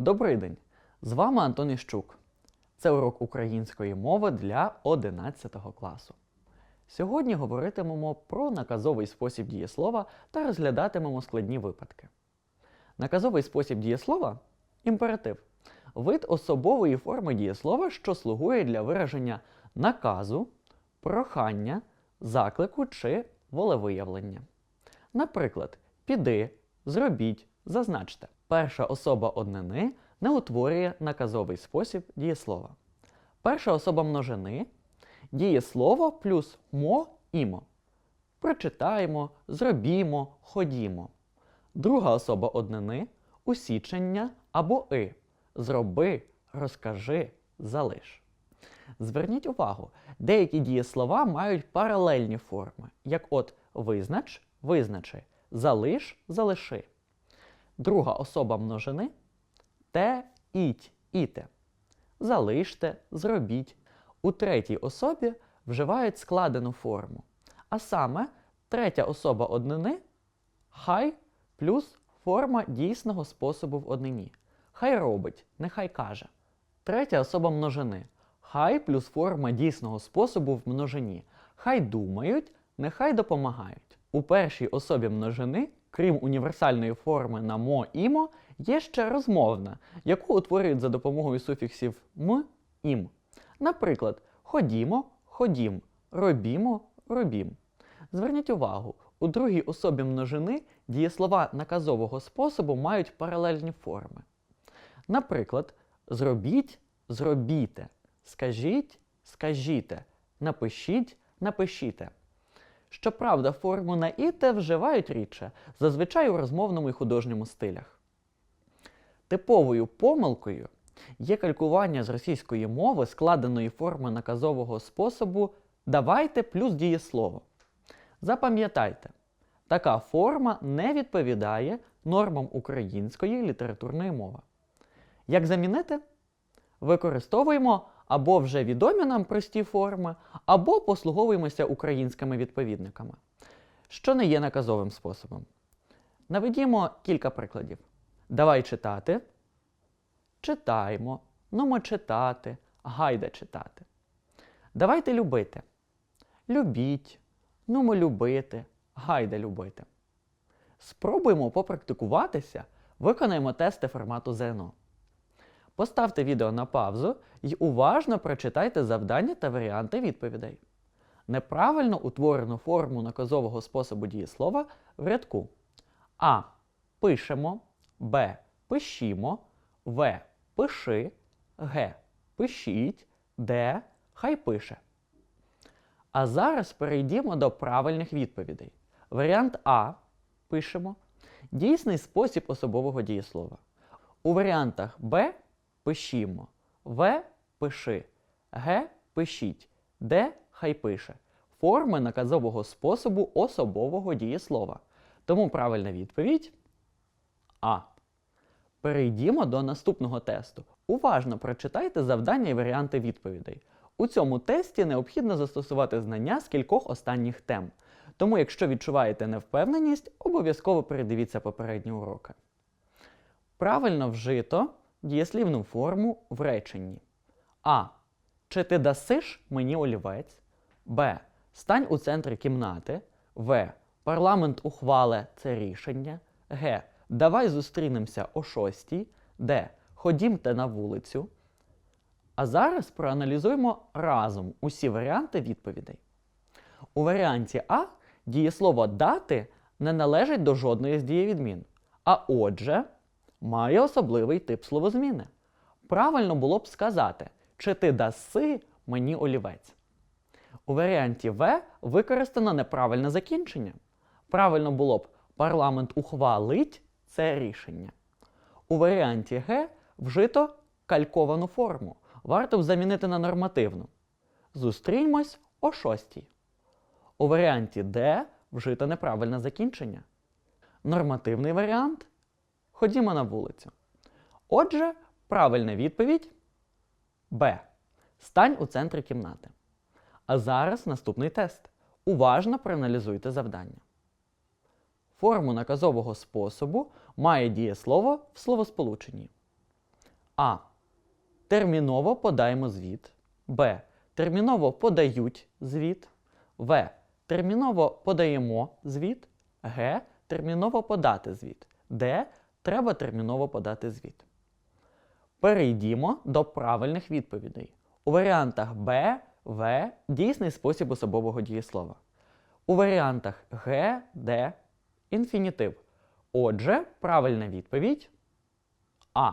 Добрий день! З вами Антон Іщук. Це урок української мови для 11 класу. Сьогодні говоритимемо про наказовий спосіб дієслова та розглядатимемо складні випадки. Наказовий спосіб дієслова імператив вид особової форми дієслова, що слугує для вираження наказу, прохання, заклику чи волевиявлення. Наприклад, піди, зробіть, зазначте. Перша особа однини не утворює наказовий спосіб дієслова. Перша особа множини дієслово плюс мо імо. Прочитаємо, зробімо, ходімо. Друга особа однини усічення або и. Зроби, розкажи, залиш. Зверніть увагу, деякі дієслова мають паралельні форми, як от визнач, визначи, залиш, залиши. Друга особа множини те, іть, іте. Залиште, зробіть. У третій особі вживають складену форму. А саме третя особа однини хай плюс форма дійсного способу в однині. Хай робить, нехай каже. Третя особа множини. Хай плюс форма дійсного способу в множині. Хай думають, нехай допомагають. У першій особі множини, крім універсальної форми на мо імо, є ще розмовна, яку утворюють за допомогою суфіксів м ім. Наприклад, ходімо, ходім, робімо, робім. Зверніть увагу, у другій особі множини дієслова наказового способу мають паралельні форми. Наприклад, зробіть, зробіте, скажіть, скажіте, напишіть, напишіте. Щоправда, форму на іте вживають рідше, зазвичай у розмовному і художньому стилях. Типовою помилкою є калькування з російської мови складеної форми наказового способу давайте плюс дієслово. Запам'ятайте, така форма не відповідає нормам української літературної мови. Як замінити? Використовуємо або вже відомі нам прості форми, або послуговуємося українськими відповідниками, що не є наказовим способом. Наведімо кілька прикладів. Давай читати. Читаємо, нумо читати, гайда читати. Давайте любити. Любіть, нумо любити, гайда любити. Спробуємо попрактикуватися, виконаємо тести формату ЗНО. Поставте відео на паузу і уважно прочитайте завдання та варіанти відповідей. Неправильно утворену форму наказового способу дієслова в рядку А. Пишемо, Б. Пишімо, В. Пиши, Г. Пишіть, Д. Хай пише. А зараз перейдімо до правильних відповідей. Варіант А. Пишемо. Дійсний спосіб особового дієслова. У варіантах Б пишімо, В пиши, Г пишіть, Д хай пише. Форми наказового способу особового дієслова. Тому правильна відповідь А. Перейдімо до наступного тесту. Уважно прочитайте завдання і варіанти відповідей. У цьому тесті необхідно застосувати знання з кількох останніх тем. Тому, якщо відчуваєте невпевненість, обов'язково передивіться попередні уроки. Правильно вжито дієслівну форму в реченні. А. Чи ти дасиш мені олівець? Б. Стань у центрі кімнати. В. Парламент ухвале це рішення. Г. Давай зустрінемося о шостій. Д. Ходімте на вулицю. А зараз проаналізуємо разом усі варіанти відповідей. У варіанті А дієслово дати не належить до жодної з дієвідмін. А отже, має особливий тип словозміни. Правильно було б сказати, чи ти даси мені олівець. У варіанті В використано неправильне закінчення. Правильно було б парламент ухвалить це рішення. У варіанті Г вжито кальковану форму. Варто б замінити на нормативну. Зустріньмось о шостій. У варіанті Д вжито неправильне закінчення. Нормативний варіант Ходімо на вулицю. Отже, правильна відповідь Б. Стань у центрі кімнати. А зараз наступний тест. Уважно проаналізуйте завдання. Форму наказового способу має дієслово в словосполученні. А. Терміново подаємо звіт. Б. Терміново подають звіт. В. Терміново подаємо звіт. Г. Терміново подати звіт. Д. Треба терміново подати звіт. Перейдімо до правильних відповідей. У варіантах Б, В дійсний спосіб особового дієслова. У варіантах Г, Д інфінітив. Отже, правильна відповідь А.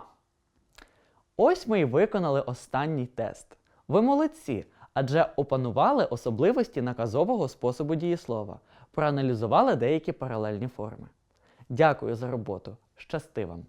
Ось ми і виконали останній тест. Ви молодці, адже опанували особливості наказового способу дієслова, проаналізували деякі паралельні форми. Дякую за роботу. Щасти вам!